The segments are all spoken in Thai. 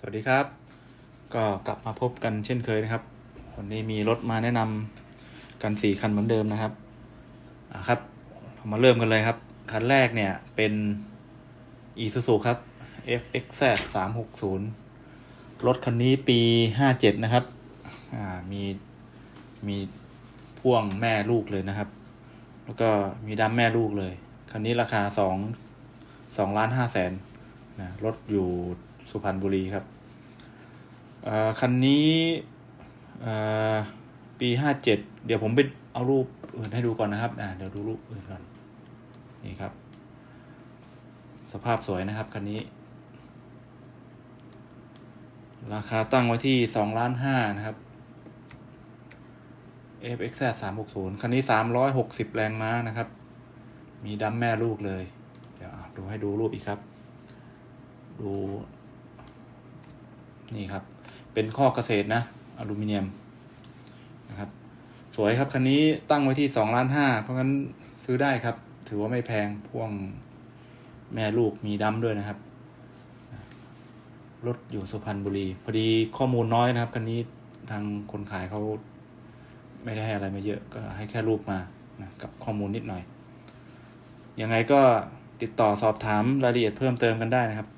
สวัสดีครับ ก็กลับมาพบกันเช่นเคยนะครับ วันนี้มีรถมาแนะนำกันสี่คันเหมือนเดิมนะครับอะครับเรามาเริ่มกันเลยครับ คันแรกเนี่ยเป็น Isuzu ครับ FXZ 360รถคันนี้ปี 57 นะครับอ่ามีมีพ่วงแม่ลูกเลยนะครับ แล้วก็มีดัมแม่ลูกเลย คันนี้ราคาสองสองล้านห้าแสนนะรถอยู่ สุพรรณบุรีครับอ่อคันนี้อ่อปีห้าเจ็ดเดี๋ยวผมไปเอารูปอื่นให้ดูก่อนนะครับอ่าเดี๋ยวดูรูปอื่นก่อนนี่ครับ สภาพสวยนะครับคันนี้ ราคาตั้งไว้ที่สองล้านห้านะครับ FXZ 360คันนี้360แรงม้านะครับ มีดัมแม่ลูกเลย เดี๋ยวดูให้ดูรูปอีกครับ ดู นี่ครับ เป็นข้อเกษตรนะ อลูมิเนียมนะครับ สวยครับคันนี้ตั้งไว้ที่2ล้านห้าเพราะงั้นซื้อได้ครับ ถือว่าไม่แพงพ่วงแม่ลูกมีดัมด้วยนะครับรถอยู่สุพรรณบุรี พอดีข้อมูลน้อยนะครับคันนี้ทางคนขายเขาไม่ได้ให้อะไรมาเยอะก็ให้แค่รูปมานะกับข้อมูลนิดหน่อย ยังไงก็ติดต่อสอบถามรายละเอียดเพิ่มเติมกันได้นะครับ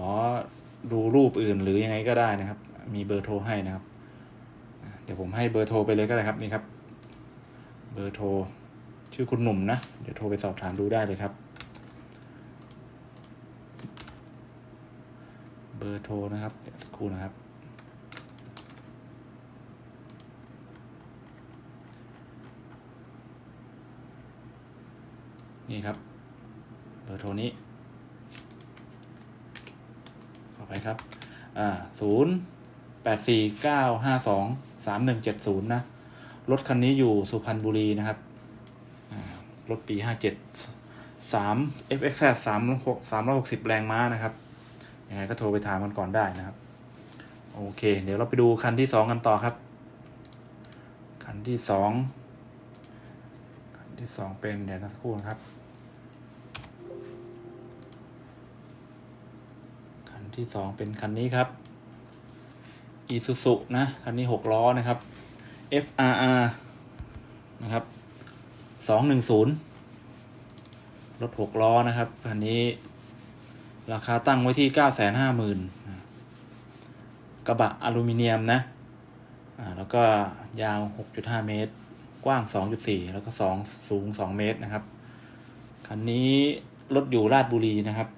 อดูรูปอื่นหรือยังไงก็ได้นะครับ มีเบอร์โทรให้นะครับ เดี๋ยวผมให้เบอร์โทรไปเลยก็ได้ครับนี่ครับ เบอร์โทรชื่อคุณหนุ่มนะ เดี๋ยวโทรไปสอบถามดูได้เลยครับ เบอร์โทรนะครับเดี๋ยวสักครู่นะครับ นี่ครับ เบอร์โทรนี้ เข้า ไปครับอ่าศูนย์แปดสี่เก้าห้าสองสามหนึ่งเจ็ดศูนย์นะ รถคันนี้อยู่สุพรรณบุรีนะครับ รถปีห้าเจ็ดสาม FX สามหกสามร้อยหกสิบแรงม้านะครับ ยังไงก็โทรไปถามกันก่อนได้นะครับ โอเค เดี๋ยวเราไปดูคันที่สองกันต่อครับ คันที่สองคันที่สองเป็นเดี๋ยวนะสักครู่นะครับ ที่สองเป็นคันนี้ครับ Isuzu นะคันนี้หกล้อนะครับ FRR นะครับสองหนึ่งศูนย์รถหกล้อนะครับคันนี้ ราคาตั้งไว้ที่เก้าแสนห้าหมื่นกระบะอลูมิเนียมนะอ่าแล้วก็ยาว6.5เมตร กว้าง2.4แล้วก็2สูง2เมตรนะครับ คันนี้รถอยู่ราชบุรีนะครับ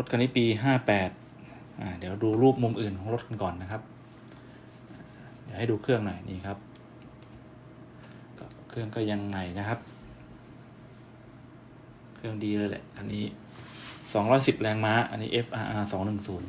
รถคันนี้ปี 58อ่าเดี๋ยวดูรูปมุมอื่นของรถกันก่อนนะครับ เดี๋ยวให้ดูเครื่องหน่อยนี่ครับ เครื่องก็ยังใหม่นะครับ เครื่องดีเลยแหละคันนี้ 210 แรงม้า อันนี้ FRR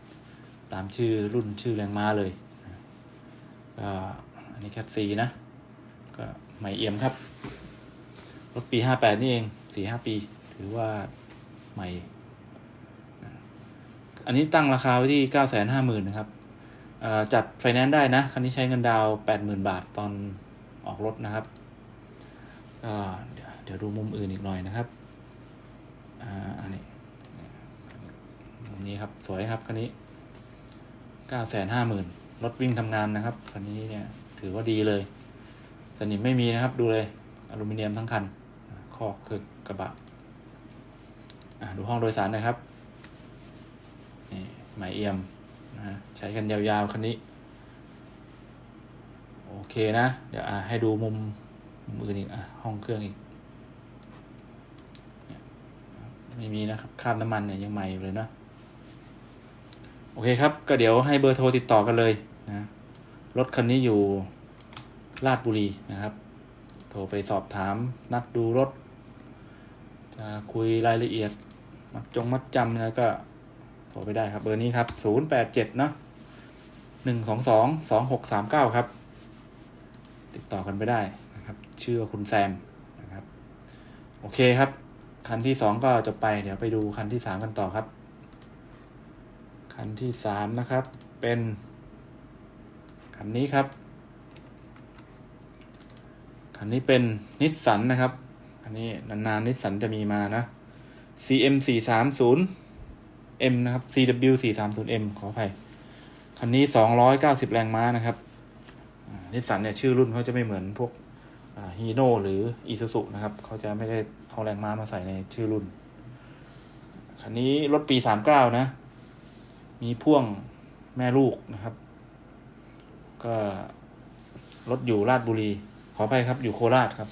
210 ตามชื่อรุ่นชื่อแรงม้าเลยก็อันนี้แคทซีนะ ก็ใหม่เอี่ยมครับ รถปี 58 นี่เอง 4-5 ปี ถือว่าใหม่ อันนี้ตั้งราคาไว้ที่950,000นห้าหมื่นนะครับจัดไฟแนนซ์ได้นะ คันนี้ใช้เงินดาวน์80,000บาทตอนออกรถนะครับก็เดี๋ยวเดี๋ยวดูมุมอื่นอีกหน่อยนะครับอันนี้มุมนี้ครับสวยครับคันนี้950,000รถวิ่งทำงานนะครับคันนี้เนี่ยถือว่าดีเลย สนิมไม่มีนะครับดูเลยอลูมิเนียมทั้งคันคอกคือกระบะดูห้องโดยสารหน่อยครับ หมายเอี่ยมนะใช้กันยาวๆคันนี้ โอเคนะ เดี๋ยวอะให้ดูมุมมุมอื่นอีกอะห้องเครื่องอีกไม่มีนะครับคราบน้ำมันเนี่ยยังใหม่อยู่เลยเนาะโอเคครับ ก็เดี๋ยวให้เบอร์โทรติดต่อกันเลยนะรถคันนี้อยู่ลาดบุรีนะครับ โทรไปสอบถามนัดดูรถ จะคุยรายละเอียด มัดจงมัดจำอะไรก็ โทรไปได้ครับเบอร์นี้ครับ0 8 7เจ็ดเนาะ1 2 2 2 6 3 9ครับ ติดต่อกันไปได้นะครับ ชื่อคุณแซมนะครับ โอเคครับ คันที่สองก็จบไป เดี๋ยวไปดูคันที่สามกันต่อครับ คันที่สามนะครับ เป็น คันนี้ครับ คันนี้เป็นนิสสันนะครับ อันนี้นานๆนิสสันจะมีมานะ CM 4 3 0 430M นย์ะครับ CW 430M ขออภัย คันนี้ 290 แรงม้านะครับนิสสันเนี่ยชื่อรุ่นเขาจะไม่เหมือนพวกฮีโน่หรืออีซูซุนะครับเขาจะไม่ได้เอาแรงม้ามาใส่ในชื่อรุ่น คันนี้รถปี 39 นะ มีพ่วงแม่ลูกนะครับ ก็รถอยู่ราชบุรี ขออภัยครับ อยู่โคราชครับ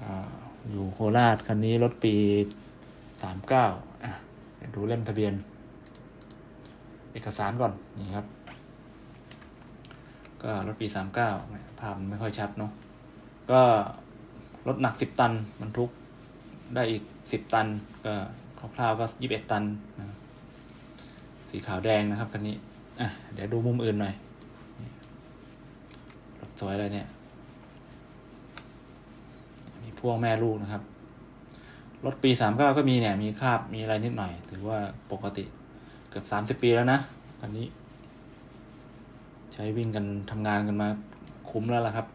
ออยู่โคราชคันนี้รถปี 39อะเดี๋ยว ดูเล่มทะเบียน เอกสารก่อนนี่ครับ ก็รถปี39ภาพไม่ค่อยชัดเนาะก็รถหนัก10ตันบรรทุกได้อีก10ตัน ก็คร่าวๆก็21ตันนะครับสีขาวแดงนะครับคันนี้อะเดี๋ยวดูมุมอื่นหน่อยรถสวยเลยเนี่ยมีพ่วงแม่ลูกนะครับ รถปี39ก็มีเนี่ย มีคราบมีอะไรนิดหน่อย ถือว่าปกติเกือบ30ปีแล้วนะคันนี้ ใช้วิ่งกันทำงานกันมาคุ้มแล้วล่ะครับ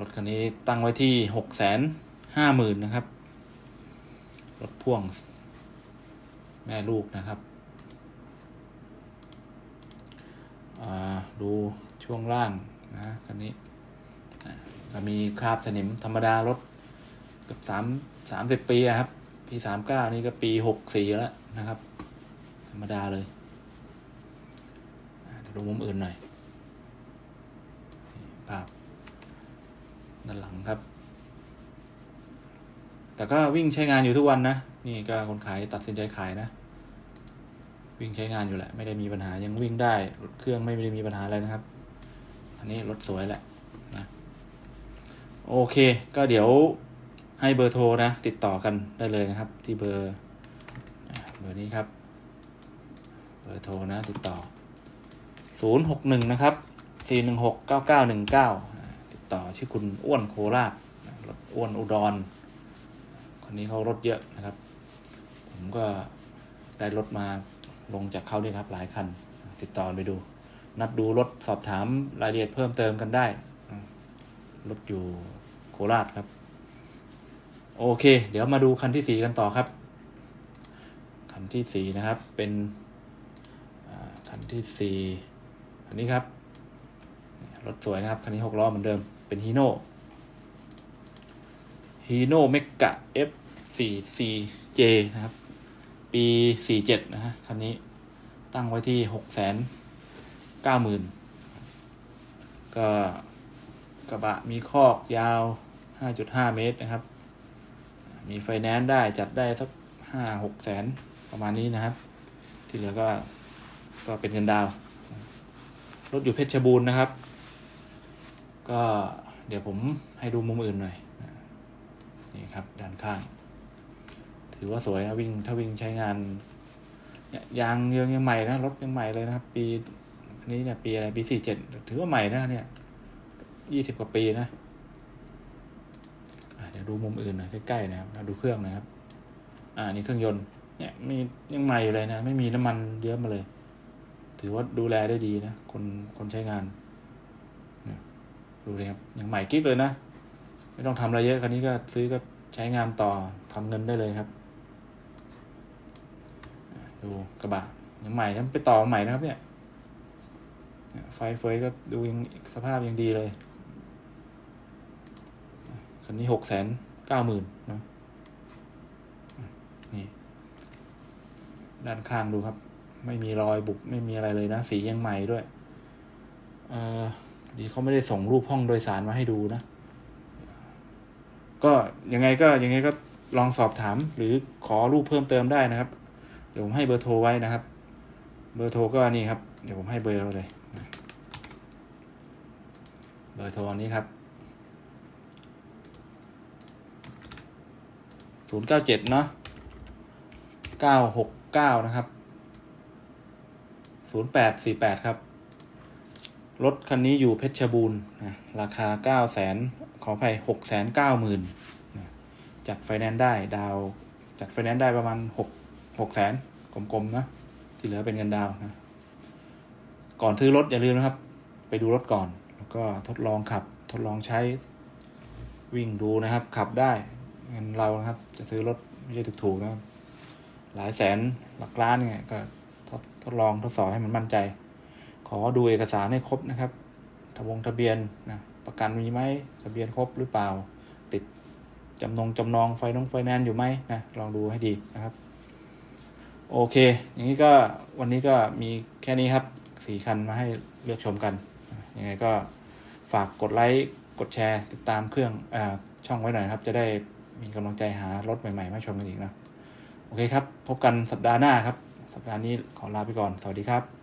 รถคันนี้ตั้งไว้ที่หกแสนห้าหมื่นนะครับ รถพ่วง แม่ลูกนะครับดูช่วงล่างนะคันนี้ ก็มีคราบสนิมธรรมดารถกับสามสามสิบปีอะครับ ปีสามเก้านี่ก็ปีหกสี่แล้วนะครับ ธรรมดาเลยอ่าเดี๋ยวดูมุมอื่นหน่อยภาพด้านหลังครับ แต่ก็วิ่งใช้งานอยู่ทุกวันนะ นี่ก็คนขายตัดสินใจขายนะ วิ่งใช้งานอยู่แหละ ไม่ได้มีปัญหายังวิ่งได้ รถเครื่องไม่ได้มีปัญหาอะไรนะครับ อันนี้รถสวยแหละนะ โอเค ก็เดี๋ยวให้เบอร์โทรนะ ติดต่อกันได้เลยนะครับ ที่เบอร์เบอร์นี้ครับ เบอร์โทรนะ ติดต่อ 061 นะครับ 416 9919 ติดต่อชื่อคุณอ้วนโคราชรถอ้วนอุดร คนนี้เขารถเยอะนะครับ ผมก็ได้รถมาลงจากเขาเนี่ยครับหลายคัน ติดต่อไปดู นัดดูรถสอบถามรายละเอียดเพิ่มเติมกันได้รถอยู่ โคราชครับ โอเค เดี๋ยวมาดูคันที่สี่กันต่อครับ คันที่สี่นะครับเป็นคันที่สี่อันนี้ครับรถสวยนะครับ คันนี้หกล้อเหมือนเดิมเป็นฮีโน่ฮีโน่เมกะ F 4 4 J นะครับ ปี 47 นะฮะคันนี้ตั้งไว้ที่ 6 9 0 0 0 0ก็กระบะมีคอกยาว 5.5 เมตรนะครับ มีไฟแนนซ์ได้จัดได้สัก 5 6 แสนประมาณนี้นะครับ ที่เหลือก็ก็เป็นเงินดาว รถอยู่เพชรบูรณ์นะครับ ก็เดี๋ยวผมให้ดูมุมอื่นหน่อยนี่ครับด้านข้าง ถือว่าสวยนะวิ่งถ้าวิ่งใช้งานยางยังยังใหม่นะรถยังใหม่เลยนะครับ ปีนี้เนี่ยปีอะไรปีสี่เจ็ดถือว่าใหม่นะเนี่ยยี่สิบกว่าปีนะ ดี๋ยวดูมุมอื่นน่อยใกล้ๆนะครับดูเครื่องนะครับ อ่านี่เครื่องยนต์เนี่ยมียังใหม่อยู่เลยนะ ไม่มีน้ำมันเยอะมาเลย ถือว่าดูแลได้ดีนะ คนคนใช้งานดูเลยครับยังใหม่กิ๊กเลยนะ ไม่ต้องทำอะไรเยอะคันนี้ก็ซื้อก็ใช้งานต่อทำเงินได้เลยครับ ดูกระบะยังใหม่นะไปต่อใหม่นะครับเนี่ยเนี่ยไฟเฟยก็ดูยังสภาพยังดีเลย คันนี้หกแสนเก้าหมื่นนะนี่ด้านข้างดูครับ ไม่มีรอยบุบไม่มีอะไรเลยนะ สียังใหม่ด้วย เออดีเขาไม่ได้ส่งรูปห้องโดยสารมาให้ดูนะ ก็ยังไงก็ยังไงก็ลองสอบถาม หรือขอรูปเพิ่มเติมได้นะครับ เดี๋ยวผมให้เบอร์โทรไว้นะครับ เบอร์โทรก็นี่ครับ เดี๋ยวผมให้เบอร์เลย เบอร์โทรอันนี้ครับ ศูนย์เก้าเจ็ดเนาะเก้าหกเก้านะครับศูนย์แปดสี่แปดครับ รถคันนี้อยู่เพชรบูรณ์นะราคาเก้าแสนขออภัยหกแสนเก้าหมื่นจัดไฟแนนซ์ได้ดาวจัดไฟแนนซ์ได้ประมาณหกหกแสนกลมๆนะที่เหลือเป็นเงินดาวน์นะก่อนซื้อรถอย่าลืมนะครับ ไปดูรถก่อน แล้วก็ทดลองขับ ทดลองใช้วิ่งดูนะครับ ขับได้ เงินเรานะครับ จะซื้อรถไม่ใช่ถูกๆนะครับ หลายแสนหลักล้านเนี่ยก็ทดลองทดสอบให้มันมั่นใจ ขอดูเอกสารให้ครบนะครับทะวงทะเบียนนะประกันมีไหมทะเบียนครบหรือเปล่า ติดจำนงจำนองไฟนองไฟแนนซ์อยู่ไหมนะลองดูให้ดีนะครับ โอเค อย่างนี้ก็วันนี้ก็มีแค่นี้ครับสี่คันมาให้เลือกชมกันยังไงก็ฝากกดไลค์กดแชร์ ติดตามเครื่องอาช่องไว้หน่อยครับ จะได้ มีกำลังใจหารถใหม่ ๆ มาชมกันอีกนะ โอเคครับ พบกันสัปดาห์หน้าครับ สัปดาห์นี้ขอลาไปก่อน สวัสดีครับ